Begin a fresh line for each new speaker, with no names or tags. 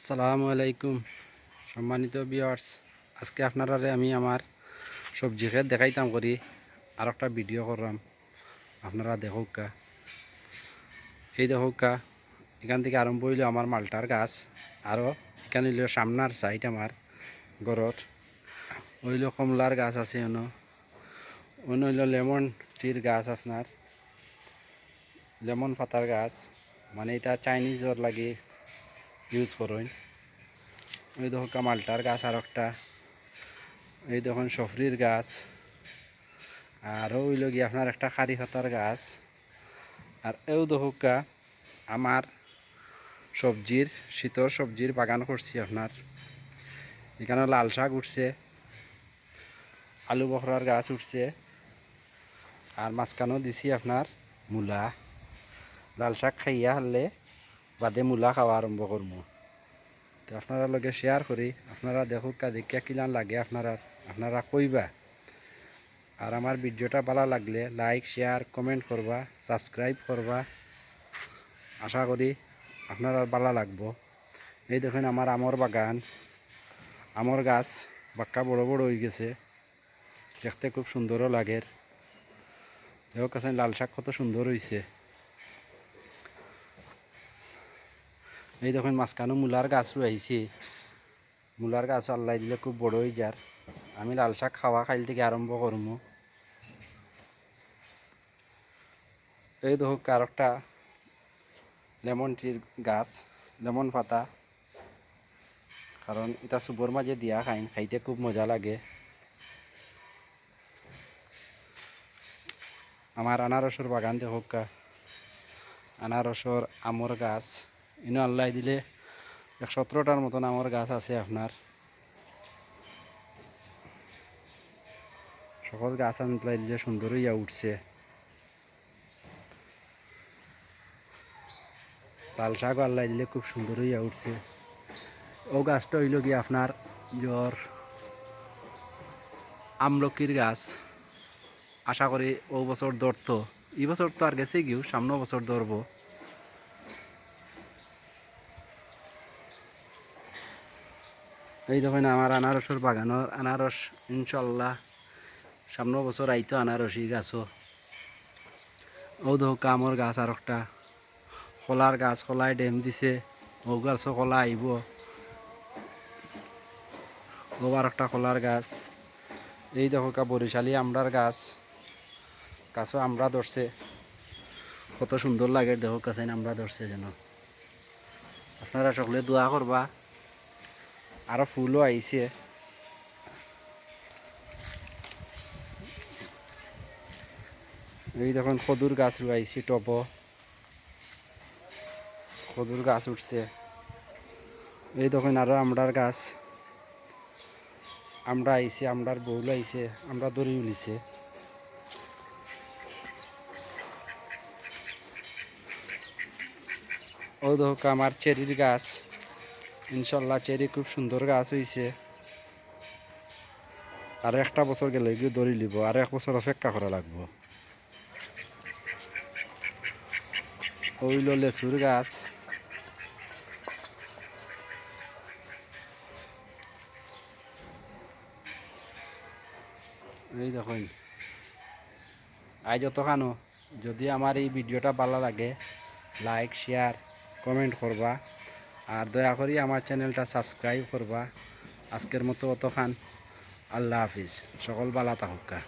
আসসালামু আলাইকুম, সম্মানিত বিয়ার্স আজকে আপনারা আমি আমার সবজি খেত দেখাইতাম করি আর একটা ভিডিও করলাম। আপনারা দেখুকা এই দেখুকা এখান থেকে আরম্ভ হইল আমার মালটার গাছ আরও এখানে হইল সামনার সাইড আমার গরত হইল কমলার গাছ আছে অন্য অন্য হইল লেমন টির গাছ আপনার। লেমন পাতার গাছ মানে এটা চাইনিজর লাগে। ইউজ করুন। ওই দেখো কামালটার গাছ আর একটা। এই দেখুন সফরির গাছ। আর ওইল গিয়ে আপনার একটা খারি খাতার গাছ। আর এও দেখুকা আমার সবজির শীতর সবজির বাগান করছি আপনার। এখানে লাল শাক উঠছে, আলু বখরার গাছ উঠছে, আর মাঝখানেও দিছি আপনার মূলা। লাল শাক খাইয়া হারলে বাদে মূলা খাওয়া আরম্ভ করব তো আপনারা লগে শেয়ার করি আপনারা দেখুক কা দেখিয়া কিলান লাগে আপনারা আপনারা কইবা। আর আমার ভিডিওটা ভালো লাগলে লাইক শেয়ার কমেন্ট করবা সাবস্ক্রাইব করবা। আশা করি আপনারা ভালো লাগবো। এই দেখেন আমার আমর বাগান আমর গাছ বাক্কা বড় বড় হয়ে গেছে। দেখতে খুব সুন্দরও লাগে। দেখো কাছে লাল শাক কত সুন্দর হয়েছে এই দেখুন মাঝখানো মূলার গাছ রয়েছে। মূলার গাছ আল্লাহ দিলে খুব বড় হয়ে যার। আমি লাল শাক খাওয়া খাইল থেকে আরম্ভ করব। এই দেখো কারকটা লেমন টির গাছ, লেমন পাতা। কারণ এটা চুবর মাঝে দিয়া খাইন, খাইতে খুব মজা লাগে। আমার আনারসর বাগান দেখুক আনারসর আমর গাছ। ইনো আল্লাহ দিলে এক সতেরোটার মতন আমার গাছ আছে আপনার। সকল গাছ আনলাই দিলে সুন্দর হইয়া উঠছে। লাল শাক আল্লাহ দিলে খুব সুন্দর হইয়া উঠছে। ও গাছটা হইল কি আপনার জ্বর, আমলকির গাছ। আশা করি ও বছর ধরতো। এই তো আর গেছে গিয়েও সামনে বছর ধরবো। এই দেখেন আমার আনারসের বাগানের আনারস ইনশাল্লাহ সামনে বছর আইতো আনারসি গাছও। ও দেখো কামর গাছ আর একটা কলার গাছ কলায় ডেম দিছে। ও গাছও কলা আইব। ও আর একটা কলার গাছ। এই দেখো কা বরিশালি আমরার গাছ। গাছও আমরা ধরছে। কত সুন্দর লাগে দেখো কাছে আমরা ধরছে যেন। আপনারা সকলে দোয়া করবা। আরও ফুলও আইছে। এই দেখুন খদুর গাছ রুয়াইছি টপ খদুর গাছ উঠছে। এই দেখুন, আরও আমড়ার গাছ। আমরা আইছে আমরার বউল আইছে আমরা দড়ি উলিছে। ও দেখো আমার চেরির গাছ। ইনশাল্লাহ চেরি খুব সুন্দর গাছ হয়েছে আর একটা বছর গেলে গিয়ে দড়ি লিব, আর এক বছর অপেক্ষা করা লাগবো। ওইল লেচুর গাছ। এই দেখুন, আজ যতখানো যদি আমার এই ভিডিওটা ভালো লাগে লাইক শেয়ার কমেন্ট করবা। আর দয়া করি আমার চ্যানেলটা সাবস্ক্রাইব করবা। আজকের মতো অতখান। আল্লাহ হাফিজ। সকল বালা তাহকা